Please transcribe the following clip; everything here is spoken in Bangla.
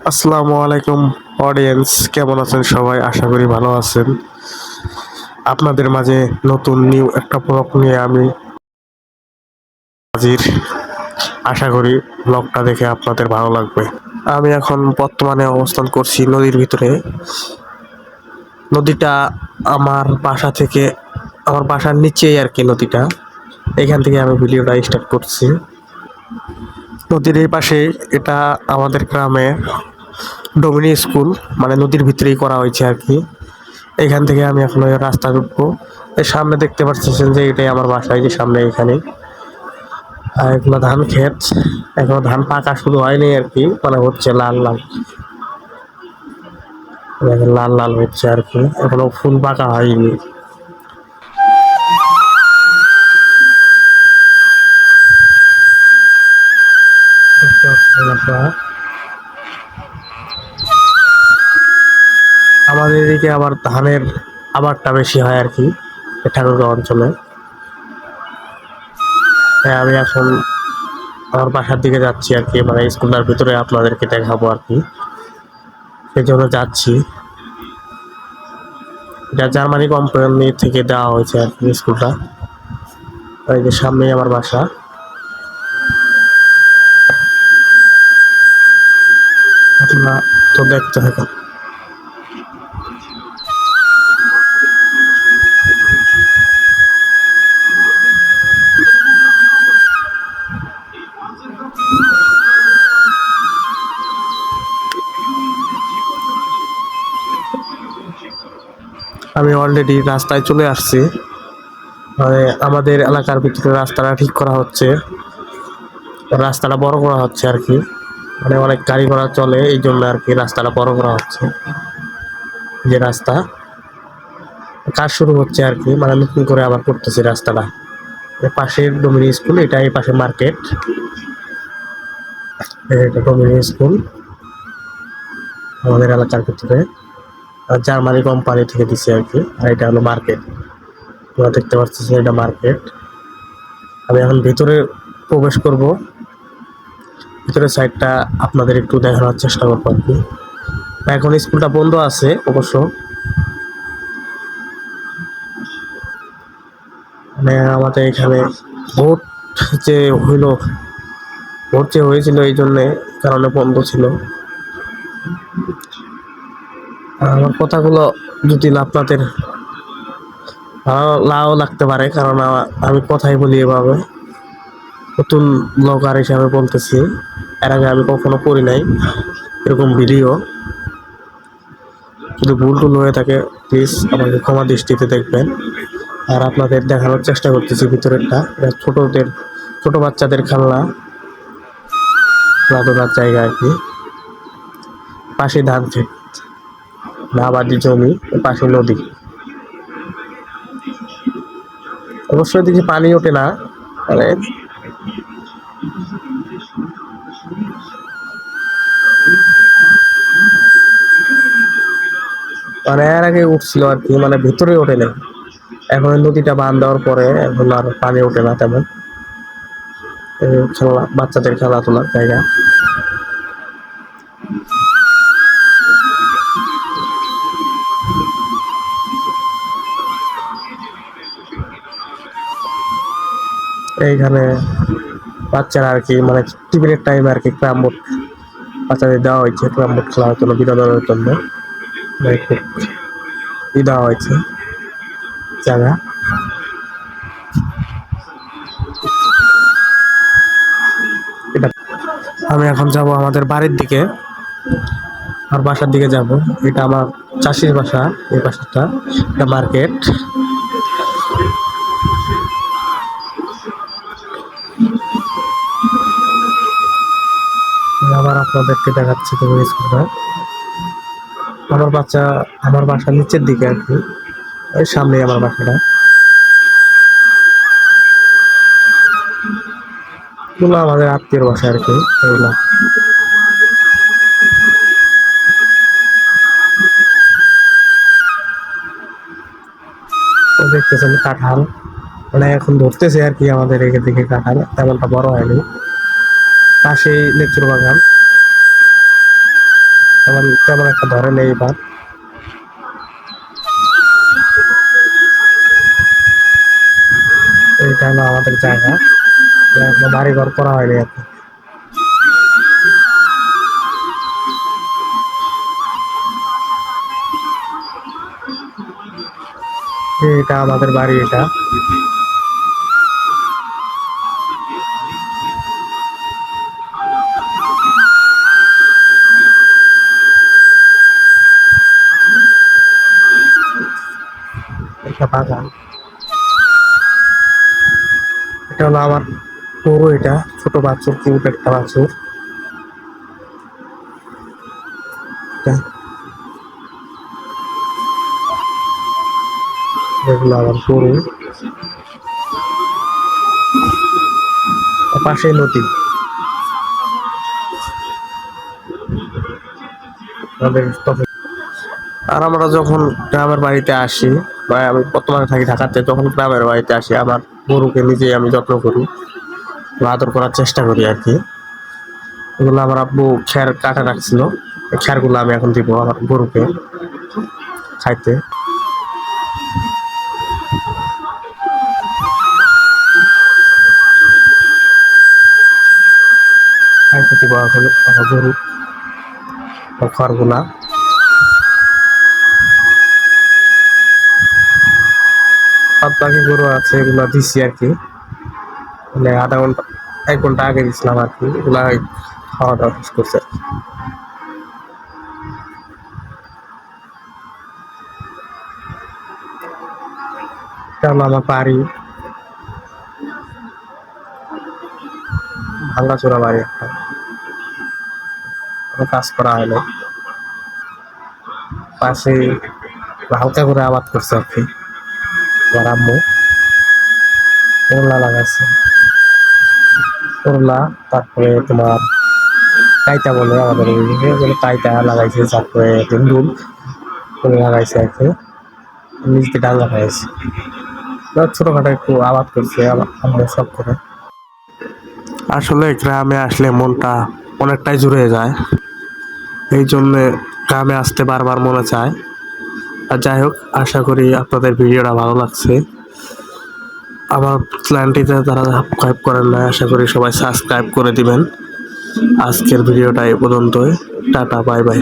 আসসালামু আলাইকুম অডিয়েন্স কেমন আছেন সবাই? আশা করি ভালো আছেন। আপনাদের মাঝে নতুন নিউ একটা ব্লগ নিয়ে আমি হাজির। আশা করি ব্লগটা দেখে আপনাদের ভালো লাগবে। আমি এখন বর্তমানে অবস্থান করছি নদীর ভিতরে। নদীটা আমার বাসা থেকে, আমার বাসার নিচেই আর কি নদীটা। এখান থেকে আমি ভিডিওটা স্টার্ট করছি। নদীর এই পাশে এটা আমাদের গ্রামে ডোমিনি স্কুল মানে নদীর ভিতরেই করা হয়েছে আর কি। এখান থেকে আমি এখন ওই রাস্তা ঢুকবো এর সামনে দেখতে পাচ্ছেন যে এটাই আমার বাসা, এই যে সামনে এখানে। আর এগুলো ধান ক্ষেত, এখনও ধান পাকা শুরু হয়নি আর কি মানে হচ্ছে লাল লাল। লাল লাল হচ্ছে আর কি, এখনও ফুল পাকা হয়নি। আপনারা? আমাদের এদিকে আবার ধানের আবারটা বেশি হয় আর কি ঠাকুরগাঁও অঞ্চলে। তাই আমি এখন আমার বাসার দিকে যাচ্ছি আর কি মানে স্কুলটার ভিতরে আপনাদেরকে দেখাবো আর কি। সেই জন্য যাচ্ছি। এটা জার্মানি কোম্পানি থেকে দেওয়া হয়েছে আর কি স্কুলটা। এই যে সামনেই আমার বাসা। আপনারা তো দেখতে থাকুন। আমি অলরেডি রাস্তায় চলে আসছি। মানে আমাদের এলাকার ভিতরে রাস্তাটা ঠিক করা হচ্ছে। রাস্তাটা বড় করা হচ্ছে আর কি। মানে অনেক গাড়ি ঘোড়া চলে এই জন্য আর কি রাস্তাটা বড় করা হচ্ছে। যে রাস্তা। কাজ শুরু হচ্ছে আর কি মানে নতুন করে আবার করতেছে রাস্তাটা। পাশের ডোমিনি স্কুল, এটা এই পাশে মার্কেট। এটা ডোমিনি স্কুল। আমাদের এলাকার ভিতরে। জার্মানি কোম্পানি থেকে দিছে আর কি। আর এটা হলো মার্কেট তোমরা দেখতে পাচ্ছ এটা মার্কেট আমি এখন ভিতরে প্রবেশ করব। ভিতরের সাইডটা আপনাদের একটু দেখানোর চেষ্টা করব আর কি। এখন স্কুলটা বন্ধ আছে অবশ্য। মানে আমাদের এখানে ভোট যে হইল, ভোট যে হয়েছিল এই জন্যে কারণে বন্ধ ছিল। আমার কথাগুলো যদি আপনাদের ভালো নাও লাগতে পারে, কারণ আমি কথাই বলি এভাবে। নতুন ব্লগার হিসাবে বলতেছি, এর আগে আমি কখনো করি নাই, এরকম ভিডিও যদি ভুল টুল হয়ে থাকে প্লিজ আমাকে ক্ষমা দৃষ্টিতে দেখবেন। আর আপনাদের দেখানোর চেষ্টা করতেছি ভিতরেরটা, এটা ছোটদের, ছোট বাচ্চাদের খেলনা। খেলাধুলার জায়গা আর কি। পাশে ধান ক্ষেত। আবাদি জমি পাশে নদী। অবশ্যই দেখি পানি ওঠে না মানে মানে এর আগে উঠছিল আর কি মানে ভিতরে ওঠে না এখন নদীটা বান দেওয়ার পরে এখন আর পানি ওঠে না তেমন। খেলা, বাচ্চাদের খেলাধুলার জায়গা। এইখানে বাচ্চারা আর কি মানে টিফিনের টাইম আর কি ক্রাম বোর্ড বাচ্চাদের দেওয়া হয়েছে, ক্রাম বোর্ড খেলার জন্য, বিনোদনের জন্য। মানে খুব ই দেওয়া হয়েছে জায়গা। আমি এখন যাব আমাদের বাড়ির দিকে, আর বাসার দিকে যাব। এটা আমার চাষির বাসা, এই বাসাটা, এটা মার্কেট আপনাদেরকে দেখাচ্ছি তো স্কুলটা আমার বাচ্চা আমার বাসার নিচের দিকে আর কি। ওই সামনে আমার বাসাটা। এগুলো আমাদের আত্মীয়র বাসা আর কি, এগুলো। দেখতেছেন কাঁঠাল। মানে এখন ধরতেছে আর কি আমাদের এখান থেকে কাঁঠাল, তেমনটা বড় হয়নি। পাশেই লেচুর বাগান। তেমন তেমন একটা ধরে নেই এবার এইটা হলো আমাদের জায়গা। এখনও বাড়ি ঘর করা হয়নি কি। এটা আমাদের বাড়ি এটা। একটা বাগান। এটা হলো আমার গরু এটা, ছোট বাছুর, কিউট একটা বাছুর। আমার পাশে নদী। আর আমরা যখন গ্রামের বাড়িতে আসি আমি বর্তমানে থাকি ঢাকাতে যখন গ্রামের বাড়িতে আসি। আমার গরুকে নিজেই আমি যত্ন করি আদর করার চেষ্টা করি আর কি। এগুলো আমার আব্বু খ্যার কাটা রাখছিল। খ্যারগুলো আমি এখন দিব আমার গরুকে খাইতে। খাইতে দিব এখন আমার গরু খড়গুলা। বাকি গরু আছে, এগুলো দিছি আর কি। মানে আধা ঘণ্টা, এক ঘণ্টা আগে দিছিলাম আর কি, এগুলা ওই খাওয়া দাওয়া শেষ করছে এটা হলো আমার বাড়ি। ভাঙ্গাচোরা বাড়ি একটা। কোনো কাজ করা হয়নি। পাশে হালকা করে আবাদ করছে আর কি। আমার করলা লাগাইছে। করলা তারপরে তোমার কাইতা বলে আমাদের ওইদিকে কাইতা লাগাইছে, তারপরে দুন্দুল করে লাগাইছে আর কি। দিয়ে ডাল লাগাইছে। ছোটখাটো একটু আবাদ করছে আমার সব করে। আসলে গ্রামে আসলে মনটা অনেকটাই জুড়ে যায়। এই জন্য গ্রামে আসতে বারবার মনে চায়। আর যাই হোক, আশা করি আপনাদের ভিডিওটা ভালো লাগছে। আমার চ্যানেলটিতে তারা সাবস্ক্রাইব করেন না আশা করি সবাই সাবস্ক্রাইব করে দিবেন। আজকের ভিডিওটা এই পর্যন্তই। Tata bye bye